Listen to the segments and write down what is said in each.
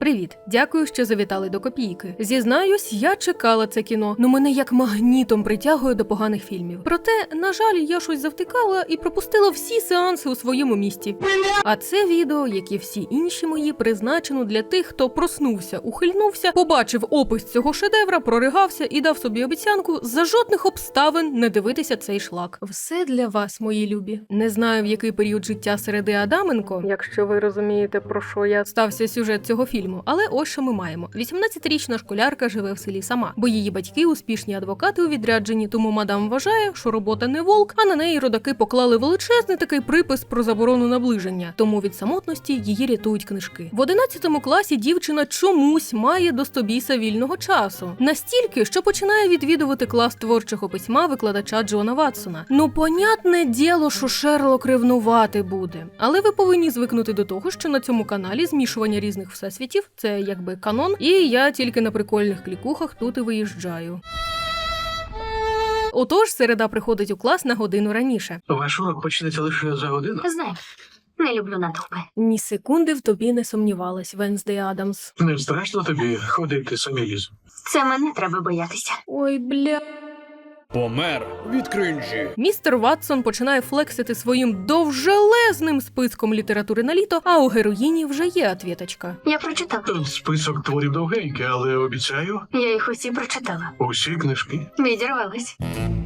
Привіт, дякую, що завітали до копійки. Зізнаюсь, я чекала це кіно, но мене як магнітом притягує до поганих фільмів. Проте, на жаль, я щось завтикала і пропустила всі сеанси у своєму місті. А це відео, як і всі інші мої, призначено для тих, хто проснувся, ухильнувся, побачив опис цього шедевра, проригався і дав собі обіцянку за жодних обставин не дивитися цей шлак. Все для вас, мої любі. Не знаю, в який період життя середи Адаменко, якщо ви розумієте, про що я стався сюжет цього фільму. Але ось що ми маємо: 18-річна школярка живе в селі сама, бо її батьки успішні адвокати у відрядженні, тому мадам вважає, що робота не волк, а на неї родаки поклали величезний такий припис про заборону наближення. Тому від самотності її рятують книжки. В 11 класі дівчина чомусь має до стобіса вільного часу. Настільки, що починає відвідувати клас творчого письма викладача Джона Ватсона. Ну, понятне діло, що Шерлок ревнувати буде. Але ви повинні звикнути до того, що на цьому каналі змішування різних всесвітів це якби канон, і я тільки на прикольних клікухах тут і виїжджаю. Отож, середа приходить у клас на годину раніше. Ваш урок почнеться лише за годину. Знаю, не люблю натовпи. Ні секунди в тобі не сумнівалась, Венсдей Адамс. Не страшно тобі ходити самілізм? Це мене треба боятися. Ой, бля. Помер від кринжі. Містер Ватсон починає флексити своїм довжелезним списком літератури на літо, а у героїні вже є отвіточка. Я прочитала. Список творів довгенький, але обіцяю, Я їх усі прочитала. усі книжки. Відірвалась.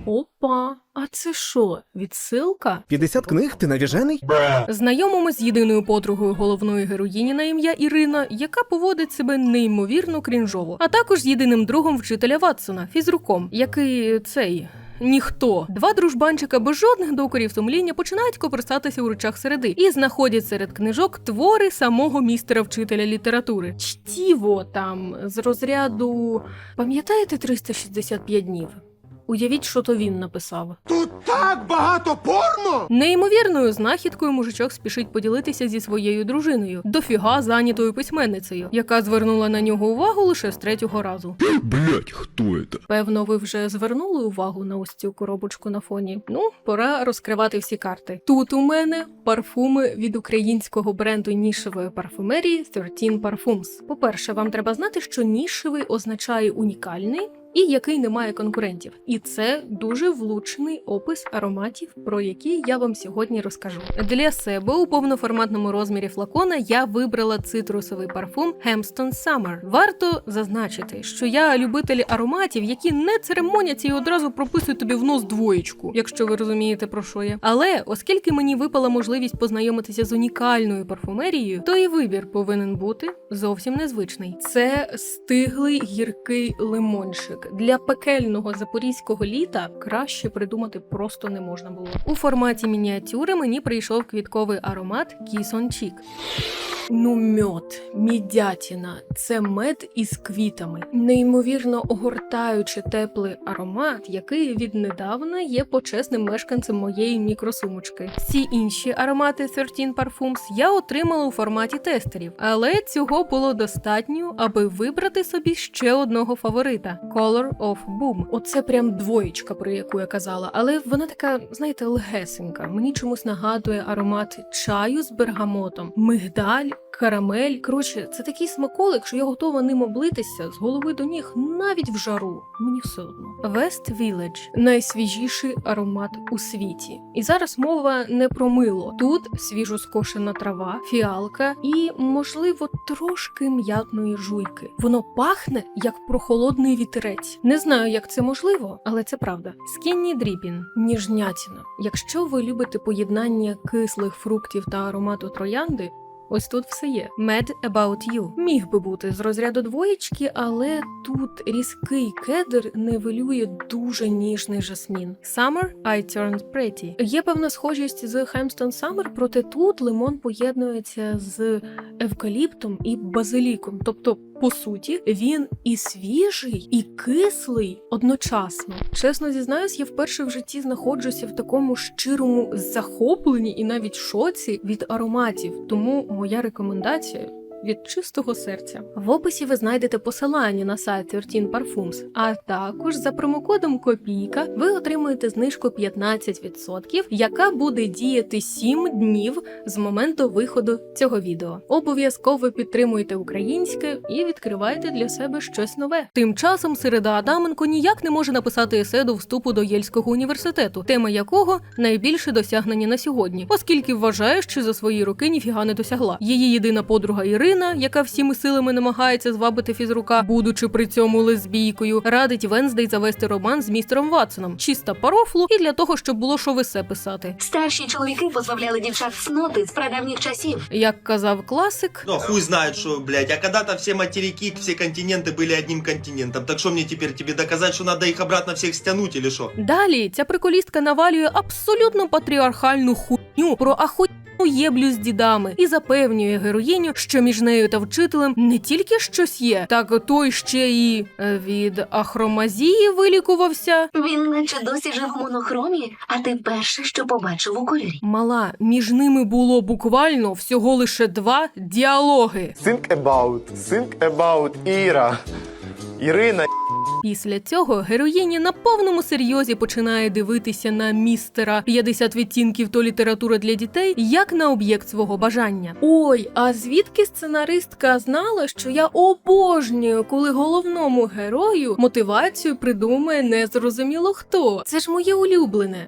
Опа, а це що? Відсилка? 50 книг? Ти навіжений? Знайомимо з єдиною подругою головної героїні на ім'я Ірина, яка поводить себе неймовірно крінжово, а також з єдиним другом вчителя Ватсона, фізруком, який цей. Ніхто два дружбанчика без жодних докорів сумління починають коперсатися у речах середи і знаходять серед книжок твори самого містера вчителя літератури. Чтіво там з розряду. Пам'ятаєте 365 днів? Уявіть, що то він написав. Тут так багато порно! Неймовірною знахідкою мужичок спішить поділитися зі своєю дружиною, дофіга зайнятою письменницею, яка звернула на нього увагу лише з третього разу. Блять, хто это? Певно, ви вже звернули увагу на ось цю коробочку на фоні. Ну, пора розкривати всі карти. Тут у мене парфуми від українського бренду нішевої парфумерії 13 Parfums. По-перше, вам треба знати, що нішевий означає унікальний. І який не має конкурентів, і це дуже влучний опис ароматів, про які я вам сьогодні розкажу. Для себе у повноформатному розмірі флакона я вибрала цитрусовий парфум Hemston Summer. Варто зазначити, що я любитель ароматів, які не церемоняться і одразу прописують тобі в нос двоєчку, якщо ви розумієте про що я. Але оскільки мені випала можливість познайомитися з унікальною парфумерією, то і вибір повинен бути зовсім незвичний. Це стиглий гіркий лимончик. Для пекельного запорізького літа краще придумати просто не можна було. У форматі мініатюри мені прийшов квітковий аромат Cheek. Ну, мьод, мідятіна, це мед із квітами, неймовірно огортаючи теплий аромат, який віднедавна є почесним мешканцем моєї мікросумочки. Всі інші аромати 13 Parfums я отримала у форматі тестерів, але цього було достатньо, аби вибрати собі ще одного фаворита Color of Boom. Оце прям двоєчка, про яку я казала, але вона така, знаєте, легесенька. Мені чомусь нагадує аромат чаю з бергамотом, мигдаль. Карамель, коротше, це такий смаколик, що я готова ним облитися з голови до ніг навіть в жару. Мені все одно. West Village – найсвіжіший аромат у світі. І зараз мова не про мило. Тут свіжо скошена трава, фіалка і, можливо, трошки м'ятної жуйки. Воно пахне як прохолодний вітерець. Не знаю, як це можливо, але це правда. Скінні дріпін, ніжнятіна. Якщо ви любите поєднання кислих фруктів та аромату троянди. Ось тут все є. Mad About You. Міг би бути з розряду двоєчки, але тут різкий кедр невелює дуже ніжний жасмін. Summer I Turned Pretty. Є певна схожість з Хемстон Summer, проте тут лимон поєднується з евкаліптом і базиліком. Тобто, по суті, він і свіжий, і кислий одночасно. Чесно зізнаюсь, я вперше в житті знаходжуся в такому щирому захопленні і навіть шоці від ароматів. Тому моя рекомендація від чистого серця. В описі ви знайдете посилання на сайт 13 Parfums, а також за промокодом Копійка ви отримуєте знижку 15%, яка буде діяти 7 днів з моменту виходу цього відео. Обов'язково підтримуйте українське і відкривайте для себе щось нове. Тим часом Середа Адаменко ніяк не може написати есе до вступу до Єльського університету, тема якого найбільше досягнення на сьогодні, оскільки вважає, що за свої роки ніфіга не досягла. Її єдина подруга Ірина, яка всіми силами намагається звабити фізрука, будучи при цьому лесбійкою, радить Венздей завести роман з містером Ватсоном, чиста парофлу і для того, щоб було що весе писати. Старші чоловіки позбавляли дівчат сноти з прадавніх часів. Як казав класик, Ну, хуй знает, что, блядь. А когда-то все материки, все континенты были одним континентом. Так что мне теперь тебе доказать, что надо их обратно всех стянуть или что? Далі ця приколістка навалює абсолютно патріархальну хуйню про ахуйну єблю з дідами і запевнює героїню, що між нею та вчителем не тільки щось є, так той ще і е, від ахромазії вилікувався. Він наче досі жив в монохромі, а ти перше, що побачив у кольорі. Мала, між ними було буквально всього лише два діалоги. Think about, think about Іра. Ірина. Після цього героїні на повному серйозі починає дивитися на містера 50 відтінків то література для дітей як на об'єкт свого бажання. Ой, а звідки сценаристка знала, що я обожнюю, коли головному герою мотивацію придумає незрозуміло хто? Це ж моє улюблене.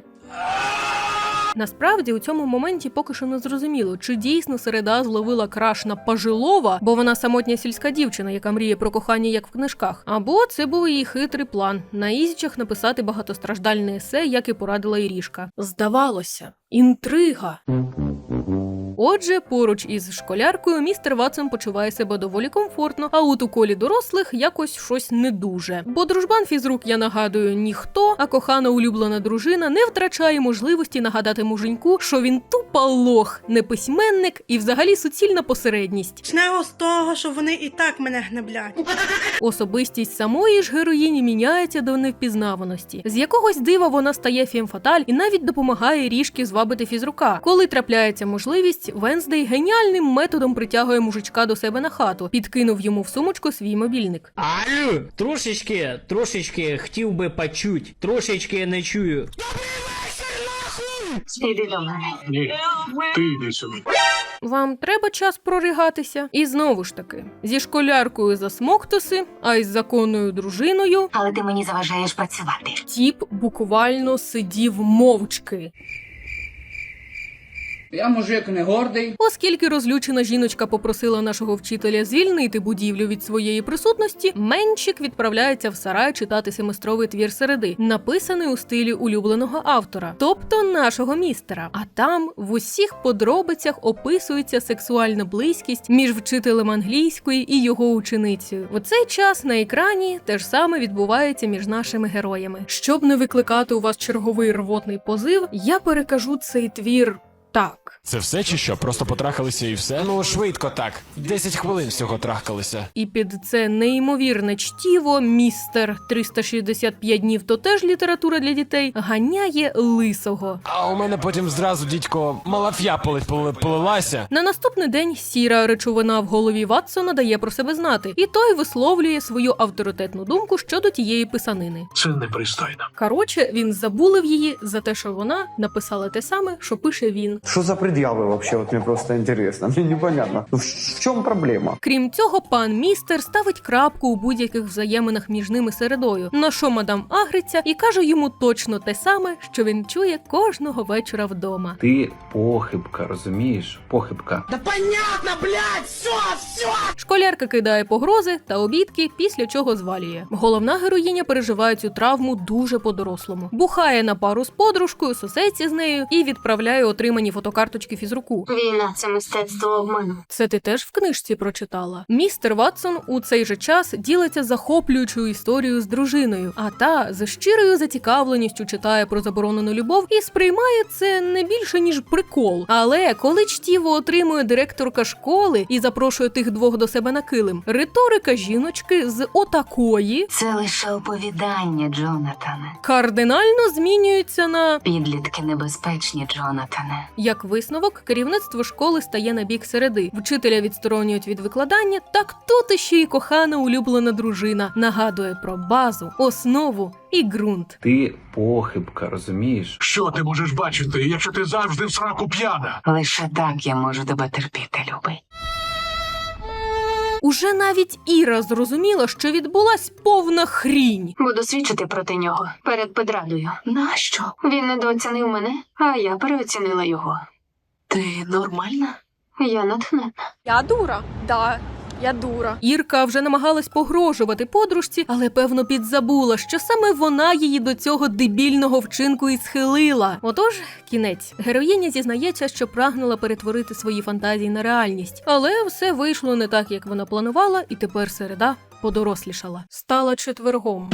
Насправді у цьому моменті поки що не зрозуміло, чи дійсно середа зловила краш на Пажилова, бо вона самотня сільська дівчина, яка мріє про кохання як в книжках. Або це був її хитрий план на ізічах написати багатостраждальне есе, як і порадила Ірішка. Здавалося, інтрига. Отже, поруч із школяркою містер Ватсон почуває себе доволі комфортно, а от у колі дорослих якось щось не дуже. Бо дружбан фізрук, я нагадую, ніхто, а кохана улюблена дружина не втрачає можливості нагадати муженьку, що він тупа лох, не письменник і взагалі суцільна посередність. Почнемо з того, що вони і так мене гнеблять. Особистість самої ж героїні міняється до невпізнаваності. З якогось дива вона стає фімфаталь і навіть допомагає ріжки звабити фізрука. Коли трапляється можливість, Венздей геніальним методом притягує мужичка до себе на хату, підкинув йому в сумочку свій мобільник. Алло, трошечки, трошечки хотів би почуть, трошечки не чую. Іди до мене. Ні. Ти йди сюди. Вам треба час проригатися. І знову ж таки, зі школяркою за смоктуси, а із законною дружиною. Але ти мені заважаєш працювати. Тіп буквально сидів мовчки. Я мужик не гордий. Оскільки розлючена жіночка попросила нашого вчителя звільнити будівлю від своєї присутності, Менчик відправляється в сарай читати семестровий твір середи, написаний у стилі улюбленого автора, тобто нашого містера. А там в усіх подробицях описується сексуальна близькість між вчителем англійської і його ученицею. У цей час на екрані те ж саме відбувається між нашими героями. Щоб не викликати у вас черговий рвотний позив, я перекажу цей твір так. Це все чи що? Просто потрахалися і все? Ну, швидко так. 10 хвилин всього трахкалися. І під це неймовірне чтіво містер 365 днів то теж література для дітей ганяє лисого. А у мене потім зразу дідько малаф'я полилася. На наступний день сіра речовина в голові Ватсона дає про себе знати, і той висловлює свою авторитетну думку щодо тієї писанини. Це непристойно. Коротше, він забулив її за те, що вона написала те саме, що пише він. Что за предъявы вообще? Вот мне просто интересно. Мне непонятно. Ну, в, в чем проблема? Крім цього, пан містер ставить крапку у будь-яких взаєминах між ними середою, на що мадам агриться і каже йому точно те саме, що він чує кожного вечора вдома. Ти похибка, розумієш? Похибка. Да понятно, блядь, все, все! Школярка кидає погрози та обідки, після чого звалює. Головна героїня переживає цю травму дуже по-дорослому. Бухає на пару з подружкою, сосеться з нею і відправляє отримані фотокарточки фізруку. Війна це мистецтво обману. Це ти теж в книжці прочитала. Містер Ватсон у цей же час ділиться захоплюючою історією з дружиною, а та з щирою зацікавленістю читає про заборонену любов і сприймає це не більше ніж прикол. Але коли чтіво отримує директорка школи і запрошує тих двох до себе на килим, риторика жіночки з отакої Це лише оповідання, Джонатане. кардинально змінюється на Підлітки небезпечні, Джонатане. як висновок. Висновок, керівництво школи стає на бік середи. Вчителя відсторонюють від викладання. Так тут іще й кохана улюблена дружина нагадує про базу, основу і ґрунт. Ти похибка, розумієш? Що ти можеш бачити, якщо ти завжди в сраку п'яна? Лише так я можу тебе терпіти, любий. Уже навіть Іра зрозуміла, що відбулась повна хрінь. Буду свідчити проти нього перед Педрадою. Нащо? Він недооцінив мене, а я переоцінила його. Ти нормальна? Я натхнена. Я дура, да. Я дура. Ірка вже намагалась погрожувати подружці, але певно підзабула, що саме вона її до цього дебільного вчинку і схилила. Отож, кінець. Героїня зізнається, що прагнула перетворити свої фантазії на реальність, але все вийшло не так, як вона планувала, і тепер середа подорослішала. Стала четвергом.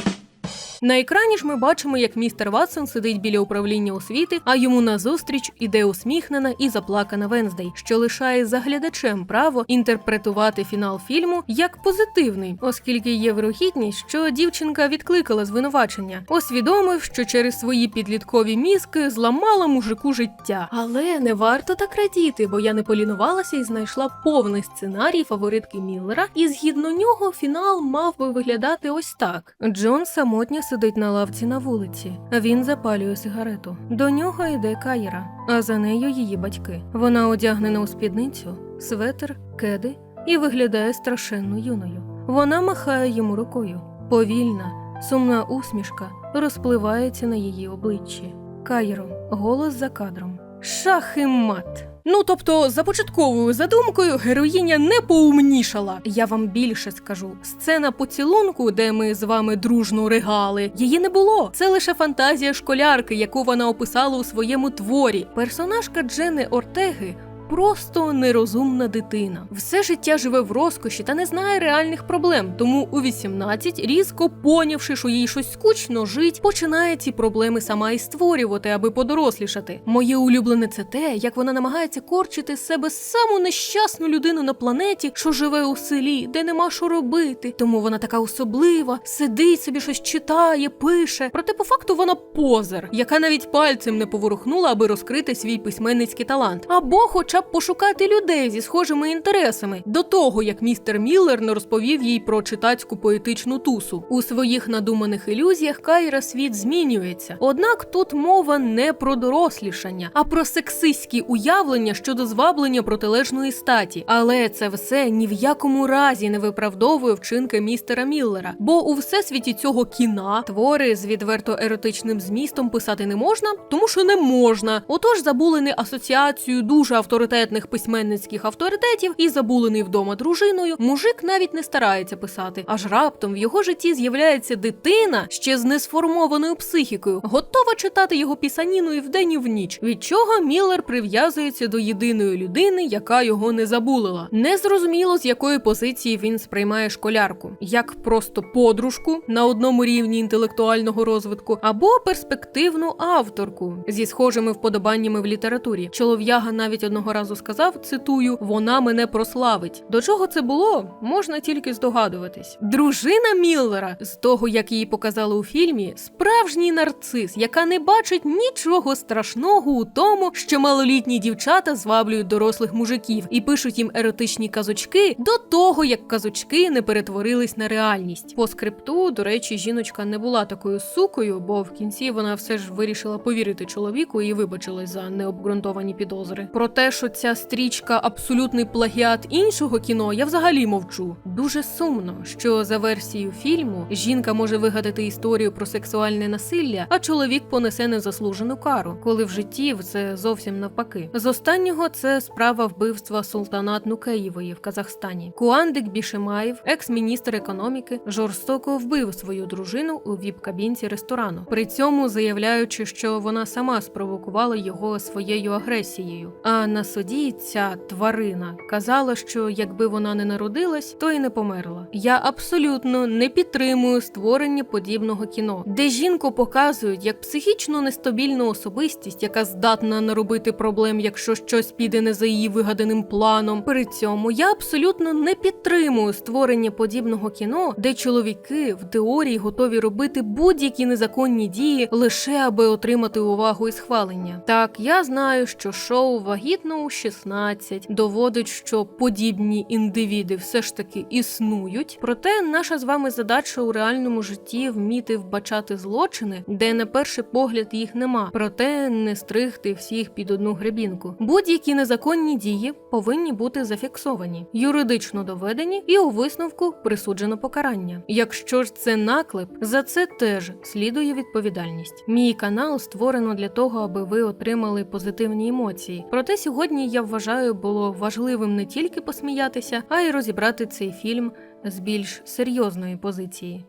На екрані ж ми бачимо, як містер Ватсон сидить біля управління освіти, а йому назустріч іде усміхнена і заплакана Венздей, що лишає за глядачем право інтерпретувати фінал фільму як позитивний, оскільки є вирогідність, що дівчинка відкликала звинувачення, усвідомив, що через свої підліткові мізки зламала мужику життя. Але не варто так радіти, бо я не полінувалася і знайшла повний сценарій фаворитки Міллера, і згідно нього фінал мав би виглядати ось так: Джон самотньо сидить на лавці на вулиці, він запалює сигарету. До нього йде Каїра, а за нею її батьки. Вона одягнена у спідницю, светр, кеди і виглядає страшенно юною. Вона махає йому рукою. Повільна, сумна усмішка розпливається на її обличчі. Кайро, голос за кадром. Шах і мат. Ну тобто, за початковою задумкою героїня не поумнішала. Я вам більше скажу. Сцена поцілунку, де ми з вами дружно ригали, її не було. Це лише фантазія школярки, яку вона описала у своєму творі. Персонажка Джени Ортеги. Просто нерозумна дитина. Все життя живе в розкоші та не знає реальних проблем. Тому у 18, різко понявши, що їй щось скучно жить, починає ці проблеми сама і створювати, аби подорослішати. Моє улюблене це те, як вона намагається корчити з себе саму нещасну людину на планеті, що живе у селі, де нема що робити. Тому вона така особлива, сидить собі щось читає, пише. Проте по факту вона позер, яка навіть пальцем не поворухнула, аби розкрити свій письменницький талант, або хоча б пошукати людей зі схожими інтересами до того, як містер Міллер не розповів їй про читацьку поетичну тусу. У своїх надуманих ілюзіях Кайра світ змінюється. Однак тут мова не про дорослішання, а про сексистські уявлення щодо зваблення протилежної статі. Але це все ні в якому разі не виправдовує вчинки містера Міллера. Бо у всесвіті цього кіна твори з відверто еротичним змістом писати не можна, тому що не можна. Отож забулений асоціацію дуже авторитетних письменницьких авторитетів і забулений вдома дружиною, мужик навіть не старається писати. Аж раптом в його житті з'являється дитина ще з несформованою психікою, готова читати його пісаніну і вдень і в ніч. Від чого Міллер прив'язується до єдиної людини, яка його не забулила. Незрозуміло, з якої позиції він сприймає школярку, як просто подружку на одному рівні інтелектуального розвитку, або перспективну авторку зі схожими вподобаннями в літературі. Чолов'яга навіть одного разу сказав: цитую: вона мене прославить. До чого це було, можна тільки здогадуватись. Дружина Міллера, з того як її показали у фільмі, справжній нарцис, яка не бачить нічого страшного у тому, що малолітні дівчата зваблюють дорослих мужиків і пишуть їм еротичні казочки до того, як казочки не перетворились на реальність. По скрипту, до речі, жіночка не була такою сукою, бо в кінці вона все ж вирішила повірити чоловіку і вибачилась за необґрунтовані підозри. Про те, що ця стрічка абсолютний плагіат іншого кіно, я взагалі мовчу. Дуже сумно, що за версією фільму жінка може вигадати історію про сексуальне насилля, а чоловік понесе незаслужену кару, коли в житті це зовсім навпаки. З останнього це справа вбивства Султанат Нукеєвої в Казахстані. Куандик Бішемаєв, екс-міністр економіки, жорстоко вбив свою дружину у віп-кабінці ресторану, при цьому заявляючи, що вона сама спровокувала його своєю агресією. А суді ця тварина казала, що якби вона не народилась, то й не померла. Я абсолютно не підтримую створення подібного кіно, де жінку показують як психічно нестабільну особистість, яка здатна наробити проблем, якщо щось піде не за її вигаданим планом. При цьому я абсолютно не підтримую створення подібного кіно, де чоловіки в теорії готові робити будь-які незаконні дії лише аби отримати увагу і схвалення. Так, я знаю, що шоу вагітно у 16 доводить, що подібні індивіди все ж таки існують. Проте наша з вами задача у реальному житті вміти вбачати злочини, де на перший погляд їх нема, проте не стригти всіх під одну гребінку. Будь-які незаконні дії повинні бути зафіксовані, юридично доведені і у висновку присуджено покарання. Якщо ж це наклеп, за це теж слідує відповідальність. Мій канал створено для того, аби ви отримали позитивні емоції. Проте сьогодні я вважаю було важливим не тільки посміятися, а й розібрати цей фільм з більш серйозної позиції.